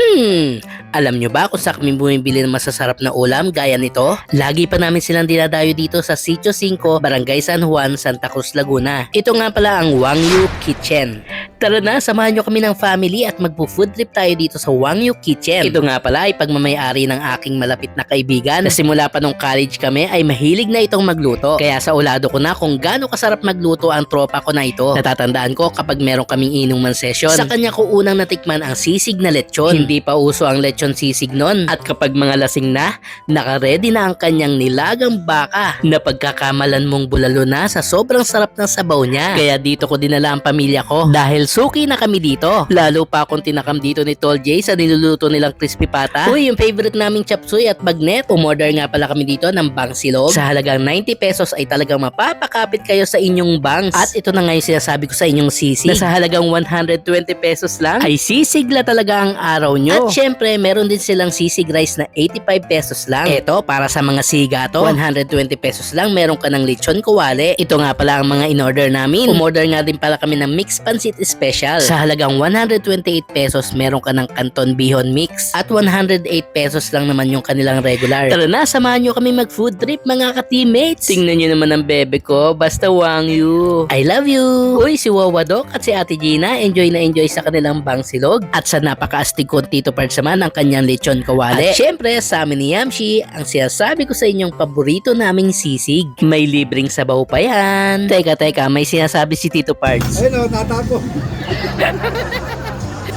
Hmm, alam nyo ba kung saan kami bumibili ng masasarap na ulam gaya nito? Lagi pa namin silang dinadayo dito sa Sitio 5, Barangay San Juan, Santa Cruz, Laguna. Ito nga pala ang Wangyu Kitchen. Tara na, samahan nyo kami ng family at magpo-food trip tayo dito sa Wangyu Kitchen. Ito nga pala ay pagmamayari ng aking malapit na kaibigan na simula pa nung college kami ay mahilig na itong magluto. Kaya sa ulado ko na kung gaano kasarap magluto ang tropa ko na ito. Natatandaan ko kapag meron kaming inuman session, sa kanya ko unang natikman ang sisig na lechon. Hindi pa uso ang lechon sisig nun. At kapag mga lasing na, nakaredy na ang kanyang nilagang baka na pagkakamalan mong bulalo na sa sobrang sarap ng sabaw niya. Kaya dito ko dinala ang pamilya ko dahil suki na kami dito. Lalo pa akong tinakam dito ni Tol J sa niluluto nilang crispy pata. Uy, yung favorite naming chapsuy at bagnet. Umorder nga pala kami dito ng bang silog. Sa halagang 90 pesos ay talagang mapapakapit kayo sa inyong bangs. At ito na nga yung sinasabi ko sa inyong sisig. Na sa halagang 120 pesos lang ay sisigla talaga ang araw nyo. At syempre, meron din silang sisig rice na 85 pesos lang. Ito, para sa mga siga to, 120 pesos lang. Meron ka ng lechon kawali. Ito nga pala ang mga in-order namin. Umorder nga din pala kami ng mixed pancit special. Sa halagang 128 pesos, meron ka ng canton bihon mix. At 108 pesos lang naman yung kanilang regular. Tara na, samahan nyo kami mag-food trip mga ka-teammates. Tingnan nyo naman ang bebe ko, basta wangyu. I love you! Uy, si Wawa Doc at si Ate Gina, enjoy na enjoy sa kanilang bangsilog. At sa napaka-astig ko Tito Pards naman ang kanyang lechon kawali. At syempre, sa amin ni Yamshi, ang sinasabi ko sa inyong paborito naming sisig. May libreng sabaw pa yan. Teka, teka, may sinasabi si Tito Pards. Ayun o, tatapo.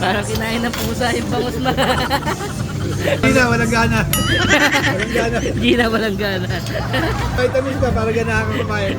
Parang kinain ng pusa yung bangus na. Hindi na, walang gana. walang gana. Gina walang gana. Vitamins pa, para ganahan kang kumain.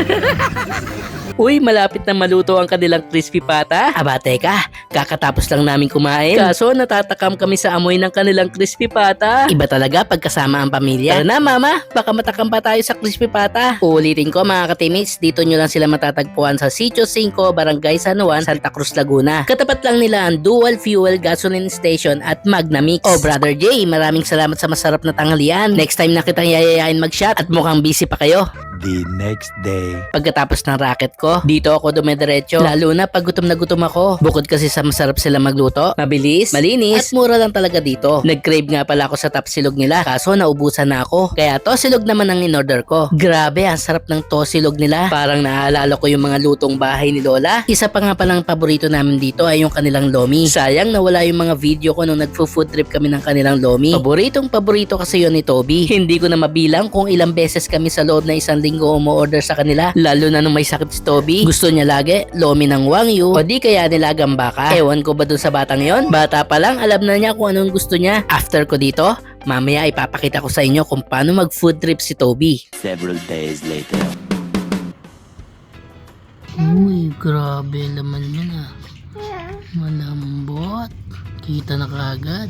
Uy, malapit na maluto ang kanilang crispy pata. Aba, teka, kakatapos lang namin kumain. Kaso natatakam kami sa amoy ng kanilang crispy pata. Iba talaga pagkasama ang pamilya. Tara na mama, baka matakam pa tayo sa crispy pata. Uulitin ko mga katimates, dito nyo lang sila matatagpuan sa Sitio 5, Barangay San Juan, Santa Cruz, Laguna. Katapat lang nila ang dual fuel gasoline station at Magnamix. Oh, Brother Jay, maraming salamat sa masarap na tanghalian. Next time na kitang yayayain mag-shot at mukhang busy pa kayo. The next day. Pagkatapos ng racket ko, dito ako dumediretso. Lalo na pag gutom na gutom ako. Bukod kasi sa masarap sila magluto, mabilis, malinis, at mura lang talaga dito. Nag-crave nga pala ako sa tapsilog nila, kaso naubusan na ako. Kaya tosilog naman ang in-order ko. Grabe, ang sarap ng tosilog nila. Parang naaalala ko yung mga lutong bahay ni Lola. Isa pa nga palang paborito namin dito ay yung kanilang lomi. Sayang nawala yung mga video ko nung nagfo-food trip kami ng kanilang lomi. Paboritong paborito kasi yun ni Toby. Hindi ko na mabilang kung ilang beses kami sa loob na isang linggo umu-order sa kanila. Lalo na nung may sakit si Toby. Gusto niya lagi lomi ng wangyu o di kaya nilagang baka. Ewan ko ba dun sa batang yon? Bata pa lang alam na niya kung anong gusto niya. After ko dito, mamaya ipapakita ko sa inyo kung paano mag food trip si Toby. Several days later. Uy, grabe laman yun ah. Malambot. Kita na kaagad.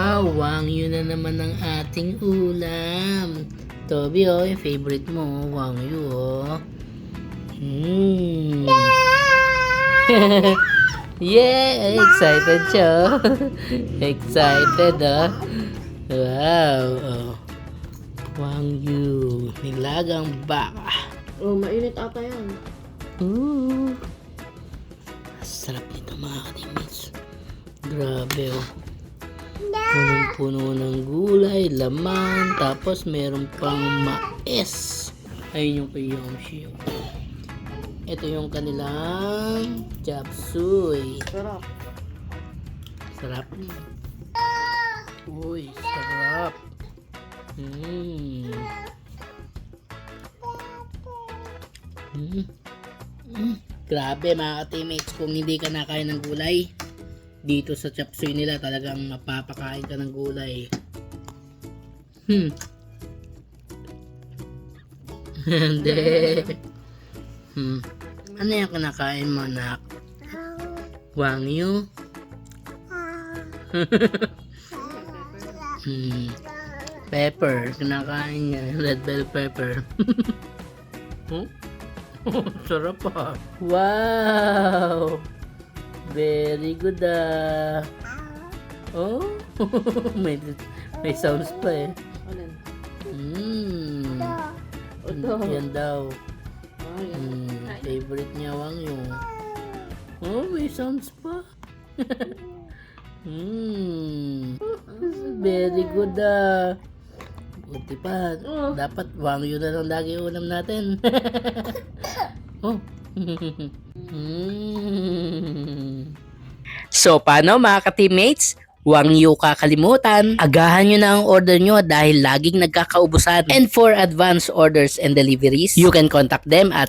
Ah, wangyu na naman ang ating ulam. Toby, oh, yung favorite mo, wangyu, oh. Mm. yeah, excited siya. oh. excited, oh. Wow, oh. Wangyu, nilagang baka. Oh, mainit ata yan. Ooh. Sarap nito mga katimis. Grabe oh. Punong-puno ng gulay, laman, tapos meron pang mais. Ayun yung kay Yomshi. Ito yung kanilang chapsuy. Sarap. Sarap. Uy, sarap. Mmm. Mm. Mm. Grabe mga ka-teammates, kung hindi ka nakain ng gulay, dito sa chapsuy nila talagang mapapakain ka ng gulay. Hmm. Hindi. hmm. Ano yung kinakain mo, nak? Wangyu? hmm. Pepper. Kinakain niya. Red bell pepper. huh? Sarap ah. Wow! Very good ah. Oh, may, may sounds pa eh. Mmm. Ito. Yan daw. Oh. Mm, favorite niya wang yung. Oh, may sounds pa. Hmm. Very good ah. Buti pa. Oh. Dapat wangyo na lang lagi ulam natin. oh. So, paano mga ka-teammates? Huwag niyo kakalimutan, agahan nyo na ang order nyo dahil laging nagkakaubusan. And for advance orders and deliveries, you can contact them at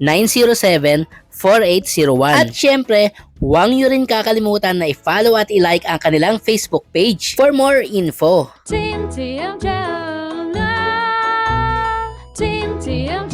0995-907-4801. At syempre, huwag nyo rin kakalimutan na i-follow at i-like ang kanilang Facebook page for more info. Team TM Channel. Team TM